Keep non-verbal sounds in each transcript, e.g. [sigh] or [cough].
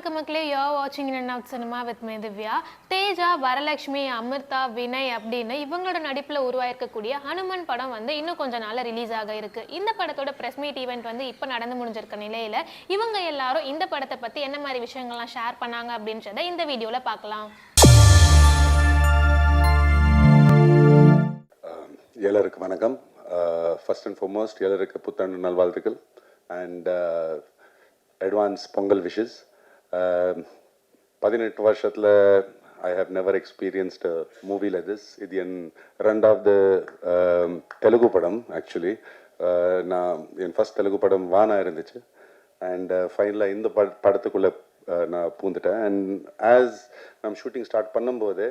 வணக்கம் மக்களே. யோ வாட்சிங் in out cinema with me Divya. Teja Varalakshmi Amritha Vinay அப்படின்னு இவங்களோட நடிப்பில் உருவாயிருக்கக்கூடிய ஹனுமன் படம் வந்து இன்னும் கொஞ்ச நாளில் ரிலீஸ் ஆக இருக்கு. இந்த படத்தோட பிரஸ் மீட் ஈவெண்ட் வந்து இப்போ நடந்து முடிஞ்சிருக்க நிலையில் இவங்க எல்லாரும் இந்த படத்தை பற்றி என்ன மாதிரி விஷயங்கள்லாம் ஷேர் பண்ணாங்க அப்படின்றத இந்த வீடியோவில் பார்க்கலாம். எல்லாருக்கும் வணக்கம். ஃபர்ஸ்ட் அண்ட் ஃபார்மோஸ்ட் எல்லாருக்கு புத்தாண்டு நல்வாழ்த்துக்கள். And advance Pongal wishes Um, பதினெட்டு வருஷத்தில் I have never experienced movie like this இது என் ரெண்டாவது um, தெலுங்கு படம் ஆக்சுவலி uh, நான் என் ஃபஸ்ட் தெலுங்கு படம் வானா இருந்துச்சு. அண்ட் ஃபைனலாக uh, இந்த பட படத்துக்குள்ளே uh, நான் பூந்துட்டேன். அண்ட் ஆஸ் நம்ம ஷூட்டிங் ஸ்டார்ட் பண்ணும்போதே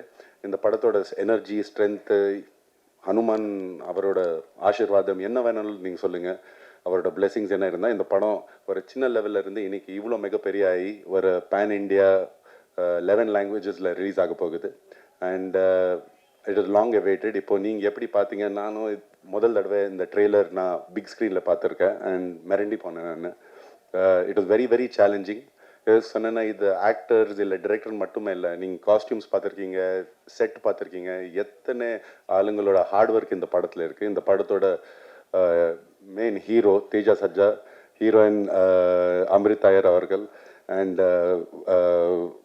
இந்த படத்தோட எனர்ஜி ஸ்ட்ரென்த்து ஹனுமான் அவரோட ஆசிர்வாதம் என்ன வேணாலும் நீங்கள் சொல்லுங்கள் அவரோட பிளெஸிங்ஸ் என்ன இருந்தால் இந்த படம் ஒரு சின்ன லெவல்ல இருந்து இன்னைக்கு இவ்வளோ மிகப்பெரிய ஆகி ஒரு பேன் இண்டியா லெவன் லாங்குவேஜஸில் ரிலீஸ் ஆக போகுது. And it is long awaited இப்போது நீங்கள் எப்படி பார்த்தீங்க நானும் முதல் தடவை இந்த ட்ரெய்லர் நான் பிக் ஸ்க்ரீனில் பார்த்துருக்கேன் அண்ட் மிரண்டி போனேன் நான். It is very very challenging சொன்னேன்னா இது ஆக்டர்ஸ் இல்லை டிரெக்டர் மட்டுமே இல்லை. நீங்கள் காஸ்டியூம்ஸ் பார்த்துருக்கீங்க செட் பார்த்துருக்கீங்க எத்தனை ஆளுங்களோட ஹார்ட் ஒர்க் இந்த படத்தில் இருக்குது இந்த படத்தோட uh, main hero Teja Sajja heroine Amritha Iyer அவர்கள் அண்ட்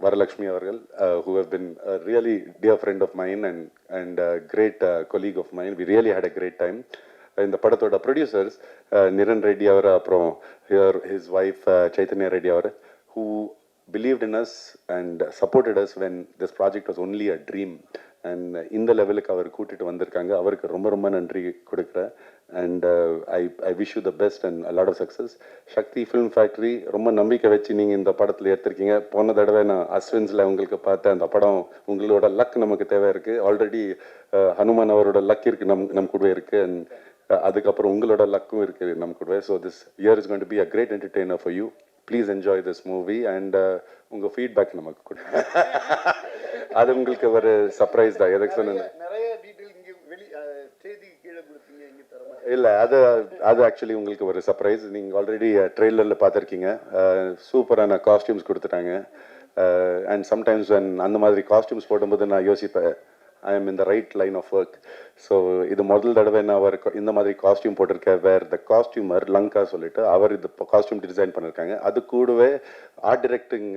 வரலக்ஷ்மி அவர்கள் who have been really dear friend of mine and and great colleague of mine we really had a great time இந்த படத்தோட producers Niran Reddy அவர் அப்புறம் here his wife Chaitanya Reddy our who believed in us and supported us when this project was only a dream. And uh, இந்த லெவலுக்கு அவர் கூட்டிட்டு வந்திருக்காங்க. அவருக்கு ரொம்ப ரொம்ப நன்றி கொடுக்குறேன். And I I wish you the best and lot of success Sakthi film factory ரொம்ப நம்பிக்கை வச்சு நீங்கள் இந்த படத்தில் எடுத்திருக்கீங்க. போன தடவை நான் அஸ்வின்ஸில் உங்களுக்கு பார்த்தேன். அந்த படம் உங்களோட லக் நமக்கு தேவை இருக்குது ஆல்ரெடி ஹனுமான் அவரோட லக் இருக்குது நம் நம் கூட இருக்குது அண்ட் uh, அதுக்கப்புறம் உங்களோட லக்கும் இருக்குது நம்ம கூடவே. So this year is going to be a great entertainer for you please enjoy this movie and உங்கள் ஃபீட்பேக் நமக்கு கொடுங்க அது உங்களுக்கு ஒரு சர்ப்ரைஸ் தான். எதுக்கு சொன்னேன்? இல்லை அது அது ஆக்சுவலி உங்களுக்கு ஒரு சர்ப்ரைஸ் நீங்கள் ஆல்ரெடி ட்ரெய்லரில் பார்த்துருக்கீங்க. சூப்பரான காஸ்டியூம்ஸ் கொடுத்துட்டாங்க. அண்ட் சம்டைம்ஸ் அந்த மாதிரி காஸ்டியூம்ஸ் போடும்போது நான் யோசிப்பேன். I am in the right line of work so இது முதல் தடவை நான் அவர் இந்த மாதிரி காஸ்டியூம் போட்டிருக்கேன் வேர் த காஸ்டியூமர் லங்கா சொல்லிட்டு அவர் இது காஸ்டியூம் டிசைன் பண்ணியிருக்காங்க அது கூடவே ஆர்ட் டிரெக்டிங்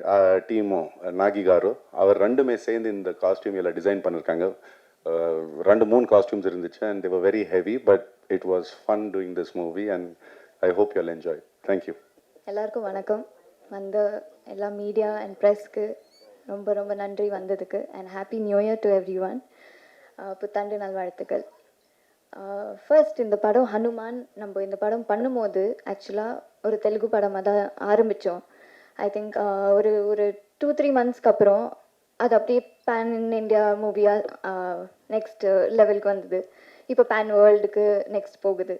டீமும் நாகி காரு அவர் ரெண்டுமே சேர்ந்து இந்த காஸ்டியூம் எல்லாம் டிசைன் பண்ணியிருக்காங்க ரெண்டு மூணு காஸ்டியூம்ஸ் இருந்துச்சு and they were very heavy but it was fun doing this movie and I hope you enjoy thank you எல்லாருக்கும் வணக்கம். வந்த எல்லா மீடியா அண்ட் ப்ரெஸ்க்கு ரொம்ப ரொம்ப நன்றி வந்ததுக்கு and happy new year to everyone புத்தாண்டு நல்வாழ்த்துக்கள் ஃபர்ஸ்ட் இந்த படம் ஹனுமான் நம்ம இந்த படம் பண்ணும்போது ஆக்சுவலாக ஒரு தெலுங்கு படமாக தான் ஆரம்பித்தோம் ஐ திங்க் ஒரு ஒரு டூ த்ரீ மந்த்ஸ்க்கு அப்புறம் அது அப்படியே பேன் இந்தியா மூவியாக நெக்ஸ்ட் லெவலுக்கு வந்தது. இப்போ பேன் வேர்ல்டுக்கு நெக்ஸ்ட் போகுது.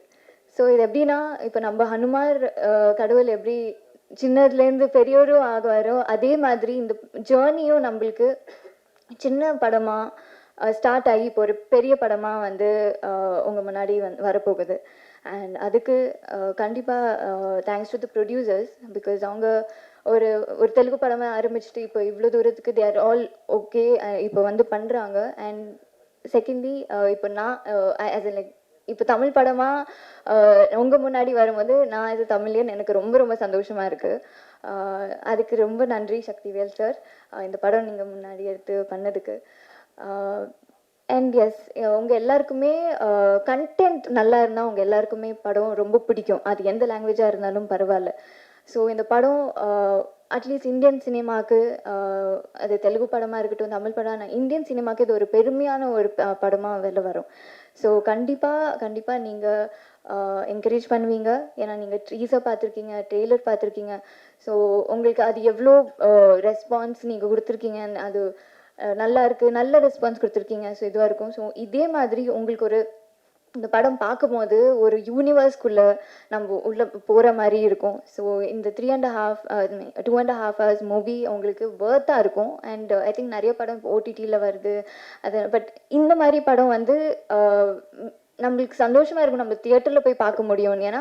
ஸோ இது எப்படின்னா இப்போ நம்ம ஹனுமார் கடவுள் எப்படி சின்னதுலேருந்து பெரியோரும் ஆகுவாரோ அதே மாதிரி இந்த ஜேர்னியும் நம்மளுக்கு சின்ன படமாக ஸ்டார்ட் ஆகி இப்போ ஒரு பெரிய படமாக வந்து உங்கள் முன்னாடி வந் வரப்போகுது. அண்ட் அதுக்கு கண்டிப்பாக thanks to the producers because அவங்க ஒரு ஒரு தெலுங்கு படமாக ஆரம்பிச்சுட்டு இப்போ இவ்வளோ தூரத்துக்கு தே ஆர் ஆல் ஓகே இப்போ வந்து பண்ணுறாங்க அண்ட் செகண்ட்லி இப்போ நான் ஆஸ் லைக் இப்போ தமிழ் படமாக உங்கள் முன்னாடி வரும்போது நான் இது தமிழ்லேன்னு எனக்கு ரொம்ப ரொம்ப சந்தோஷமாக இருக்குது அதுக்கு ரொம்ப நன்றி சக்திவேல் சார் இந்த படம் நீங்கள் முன்னாடி எடுத்து பண்ணதுக்கு. அண்ட் எஸ் உங்கள் எல்லாருக்குமே கண்டென்ட் நல்லா இருந்தால் உங்கள் எல்லாருக்குமே படம் ரொம்ப பிடிக்கும். அது எந்த லாங்குவேஜாக இருந்தாலும் பரவாயில்ல. ஸோ இந்த படம் அட்லீஸ்ட் இந்தியன் சினிமாவுக்கு அது தெலுங்கு படமாக இருக்கட்டும் தமிழ் படம் இந்தியன் சினிமாவுக்கு இது ஒரு பெருமையான ஒரு படமாக வெளில வரும். ஸோ கண்டிப்பாக கண்டிப்பாக நீங்கள் என்கரேஜ் பண்ணுவீங்க. ஏன்னா நீங்கள் ட்ரீஸை பார்த்துருக்கீங்க ட்ரெய்லர் பார்த்துருக்கீங்க. ஸோ உங்களுக்கு அது எவ்வளோ ரெஸ்பான்ஸ் நீங்கள் கொடுத்துருக்கீங்க அது நல்லா இருக்குது நல்ல ரெஸ்பான்ஸ் கொடுத்துருக்கீங்க. ஸோ இதுவாக இருக்கும். ஸோ இதே மாதிரி உங்களுக்கு ஒரு இந்த படம் பார்க்கும்போது ஒரு யூனிவர்ஸ்குள்ளே நம்ம உள்ள போகிற மாதிரி இருக்கும். ஸோ இந்த three and half two and half hours movie அவங்களுக்கு வேர்த்தாக இருக்கும். அண்ட் ஐ திங்க் நிறைய படம் ஓடிடியில் வருது. அது பட் இந்த மாதிரி படம் வந்து uh, நம்மளுக்கு சந்தோஷமாக இருக்கும். நம்ம தியேட்டரில் போய் பார்க்க முடியும் ஏன்னா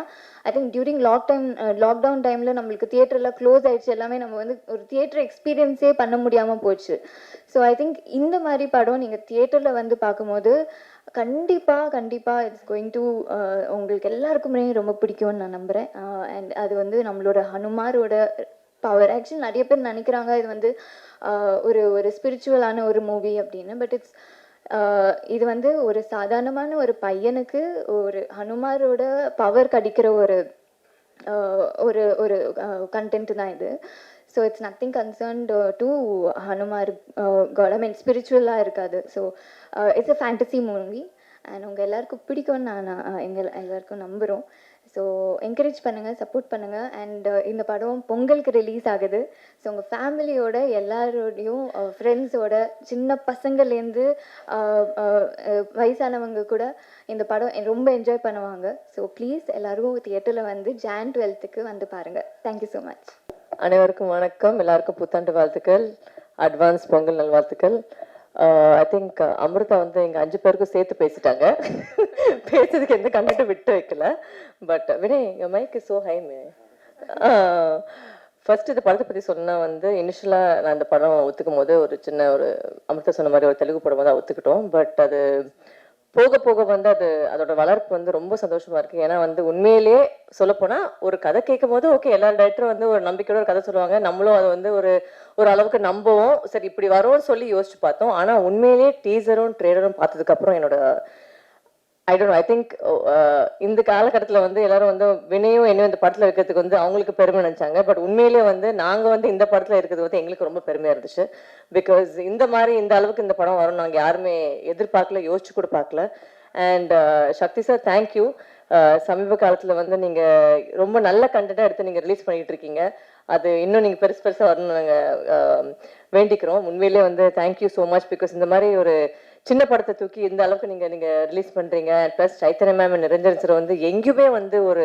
I think during lock time lockdown டைமில் நம்மளுக்கு தியேட்டரில் க்ளோஸ் ஆகிடுச்சு எல்லாமே நம்ம வந்து ஒரு தியேட்டர் எக்ஸ்பீரியன்ஸே பண்ண முடியாமல் போச்சு. ஸோ ஐ திங்க் இந்த மாதிரி படம் நீங்கள் தியேட்டரில் வந்து பார்க்கும்போது கண்டிப்பா கண்டிப்பா இட்ஸ் கோயிங் டு உங்களுக்கு எல்லாருக்குமே ரொம்ப பிடிக்கும்னு நான் நம்புறேன். அண்ட் அது வந்து நம்மளோட ஹனுமாரோட பவர் ஆக்சுவலி நிறைய பேர் நினைக்கிறாங்க இது வந்து ஒரு ஒரு ஸ்பிரிச்சுவலான ஒரு மூவி அப்படின்னு. பட் இட்ஸ் இது வந்து ஒரு சாதாரணமான ஒரு பையனுக்கு ஒரு ஹனுமாரோட பவர் கிடைக்கிற ஒரு ஒரு ஒரு கண்டென்ட் தான் இது. So it's nothing concerned to Hanumar god I mean ஸ்பிரிச்சுவலாக இருக்காது. So it's a fantasy movie and உங்கள் எல்லாருக்கும் பிடிக்கும்னு நான் uh, எங்கள் எல்லாருக்கும் நம்புகிறோம் ஸோ என்கரேஜ் பண்ணுங்கள் சப்போர்ட் பண்ணுங்கள் அண்ட் uh, இந்த படம் பொங்கலுக்கு ரிலீஸ் ஆகுது. ஸோ உங்கள் ஃபேமிலியோட எல்லாரோடையும் uh, ஃப்ரெண்ட்ஸோட சின்ன பசங்கள்லேருந்து வயசானவங்க கூட இந்த படம் ரொம்ப என்ஜாய் பண்ணுவாங்க. ஸோ ப்ளீஸ் எல்லோரும் தியேட்டரில் வந்து ஜான் டுவெல்த்துக்கு வந்து பாருங்கள் தேங்க்யூ ஸோ மச் அனைவருக்கும் வணக்கம். எல்லாருக்கும் புத்தாண்டு வாழ்த்துக்கள் அட்வான்ஸ் பொங்கல் நல்வாழ்த்துக்கள். Uh, I think uh, Amritha வந்து எங்கள் அஞ்சு பேருக்கும் சேர்த்து பேசிட்டாங்க. [laughs] பேசுறதுக்கு எந்த கண்டட்டும் விட்டு வைக்கல. பட் uh, வினய் எங்க mic so hi may first இந்த படத்தை பற்றி சொன்னால் வந்து இனிஷியலாக நான் இந்த படம் ஒத்துக்கும் போது ஒரு சின்ன ஒரு அமிர்தா சொன்ன மாதிரி ஒரு தெலுங்கு படம் தான் ஒத்துக்கிட்டோம். பட் அது போக போக வந்து அது அதோட வளர்ப்பு வந்து ரொம்ப சந்தோஷமா இருக்கு. ஏன்னா வந்து உண்மையிலேயே சொல்லப்போனா ஒரு கதை கேட்கும் போது ஓகே எல்லா டேரக்டரும் வந்து ஒரு நம்பிக்கையோட ஒரு கதை சொல்லுவாங்க. நம்மளும் அதை வந்து ஒரு ஒரு அளவுக்கு நம்புவோம். சரி இப்படி வரும்னு சொல்லி யோசிச்சு பார்த்தோம். ஆனா உண்மையிலேயே டீசரும் ட்ரெய்லரும் பார்த்ததுக்கு அப்புறம் என்னோட ஐ டோன்ட் ஐ திங்க் இந்த காலகட்டத்தில் வந்து எல்லாரும் வந்து வினையும் என்னையும் இந்த படத்தில் இருக்கிறதுக்கு வந்து அவங்களுக்கு பெருமை நினைச்சாங்க. பட் உண்மையிலேயே வந்து நாங்கள் வந்து இந்த படத்தில் இருக்கிறது வந்து எங்களுக்கு ரொம்ப பெருமையாக இருந்துச்சு. பிகாஸ் இந்த மாதிரி இந்த அளவுக்கு இந்த படம் வரும் நாங்கள் யாருமே எதிர்பார்க்கல யோசிச்சு கூட பார்க்கல. And uh, Sakthi sir thank you uh, சமீப காலத்தில் வந்து நீங்கள் ரொம்ப நல்ல கண்டென்ட்டாக எடுத்து நீங்கள் ரிலீஸ் பண்ணிகிட்டு இருக்கீங்க. அது இன்னும் நீங்கள் பெருசு பெருசாக வரணும்னு நாங்கள் வேண்டிக்கிறோம். உண்மையிலே வந்து தேங்க்யூ ஸோ மச் பிகாஸ் இந்த மாதிரி ஒரு சின்ன படத்தை தூக்கி இந்த அளவுக்கு நீங்கள் நீங்கள் ரிலீஸ் பண்ணுறீங்க plus Chaitanya ma'am Niranjan sir வந்து எங்கேயுமே வந்து ஒரு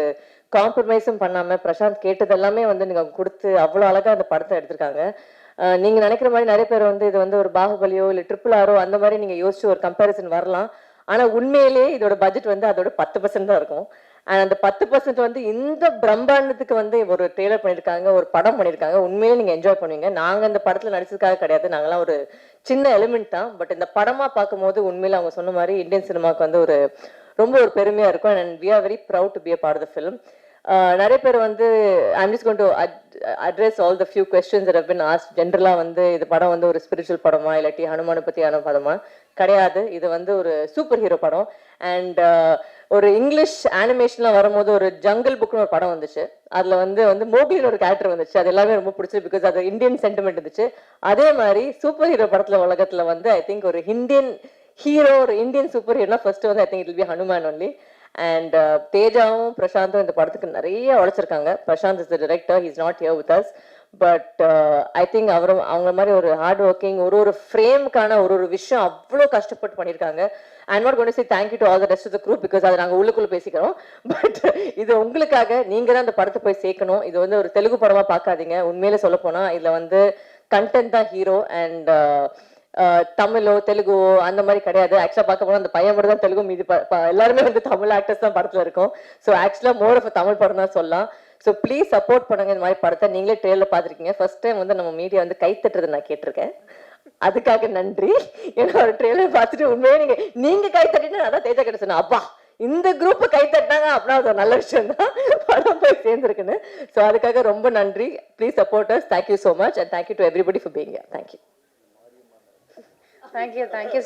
காம்ப்ரமைஸும் பண்ணாமல் பிரசாந்த் கேட்டது எல்லாமே வந்து நீங்கள் கொடுத்து அவ்வளோ அழகாக அந்த படத்தை எடுத்திருக்காங்க. நீங்கள் நினைக்கிற மாதிரி நிறைய பேர் வந்து இது வந்து ஒரு பாகுபலியோ இல்லை ட்ரிபிள் ஆரோ அந்த மாதிரி நீங்கள் யோசிச்சு ஒரு கம்பேரிசன் வரலாம். ஆனால் உண்மையிலேயே இதோட பட்ஜெட் வந்து அதோட பத்து பர்சன்ட் தான் இருக்கும். அந்த பத்து பர்சன்ட் வந்து இந்த பிரம்மாண்டத்துக்கு வந்து ஒரு ட்ரெய்லர் பண்ணியிருக்காங்க ஒரு படம் பண்ணியிருக்காங்க உண்மையிலே நீங்கள் என்ஜாய் பண்ணுவீங்க. நாங்கள் இந்த படத்தில் நடிச்சதுக்காக கிடையாது. நாங்களாம் ஒரு சின்ன எலிமெண்ட் தான். பட் இந்த படமாக பார்க்கும்போது உண்மையில் அவங்க சொன்ன மாதிரி இந்தியன் சினிமாவுக்கு வந்து ஒரு ரொம்ப ஒரு பெருமையாக இருக்கும். And we are very proud to be a part the film நிறைய பேர் வந்து I'm just gonna address all the few questions that have ஜென்ரலாக வந்து இது படம் வந்து ஒரு ஸ்பிரிச்சுவல் படமா இல்லாட்டி ஹனுமானை பற்றியான படமா? கிடையாது. இது வந்து ஒரு சூப்பர் ஹீரோ படம் அண்ட் ஒரு இங்கிலீஷ் அனிமேஷன்லாம் வரும்போது ஒரு ஜங்கிள் புக்னு ஒரு படம் வந்துச்சு. அதில் வந்து வந்து மோக்லின்னு ஒரு கேரக்டர் வந்துச்சு. அது எல்லாமே ரொம்ப பிடிச்சது பிகாஸ் அது இந்தியன் சென்டிமெண்ட் இருந்துச்சு. அதே மாதிரி சூப்பர் ஹீரோ படத்தில் உலகத்தில் வந்து ஐ திங்க் ஒரு இந்தியன் ஹீரோ ஒரு இந்தியன் சூப்பர் ஹீரோனா ஃபர்ஸ்ட் வந்து I think it be Hanuman only and தேஜாவும் பிரசாந்தும் இந்த படத்துக்கு நிறைய உழைச்சிருக்காங்க. Prashanth is the director is not here with us but I think அவரும் அவங்க மாதிரி ஒரு ஹார்ட் ஒர்க்கிங் ஒரு ஒரு ஃப்ரேமுக்கான ஒரு ஒரு விஷயம் அவ்வளோ கஷ்டப்பட்டு பண்ணியிருக்காங்க. I'm not gonna say thank you to all the rest of the group because அதை நாங்கள் உள்ளுக்குள்ள பேசிக்கிறோம். பட் இது உங்களுக்காக நீங்க தான் அந்த படத்தை போய் சேர்க்கணும். இது வந்து ஒரு தெலுங்கு படமா பார்க்காதீங்க. உண்மையில சொல்ல போனா இதுல வந்து கண்டென்ட் தான் ஹீரோ அண்ட் uh, uh, தமிழோ தெலுங்கோ அந்த மாதிரி கிடையாது. ஆக்சுவலா பார்க்க போனால் அந்த பையன் மட்டும் தான் தெலுங்கு மீதி ப- எல்லாருமே வந்து தமிழ் ஆக்டர்ஸ் தான் படத்துல இருக்கும். ஸோ ஆக்சுவலா மோர் ஆஃப் தமிழ் படம் தான் சொல்லலாம். ஸோ ப்ளீஸ் சப்போர்ட் பண்ணுங்க இந்த மாதிரி படத்தை. நீங்களே ட்ரெயிலில் பார்த்துருக்கீங்க. ஃபர்ஸ்ட் டைம் வந்து நம்ம மீடியா வந்து கை தட்டுறது நான் கேட்டிருக்கேன். அதுக்காக நன்றி. ஏன்னா ஒரு ட்ரெயிலர் பார்த்துட்டு உண்மையே நீங்க நீங்க கை தட்டினா அதான் தேஜா கிட்ட சொன்னேன் அப்பா இந்த குரூப் கை தட்டினாங்க அப்படின்னா அது ஒரு நல்ல விஷயம் தான் படம் போய் சேர்ந்துருக்குன்னு. ஸோ அதுக்காக ரொம்ப நன்றி. Please supporters thank you so much and thank you to everybody for being thank you thank you thank you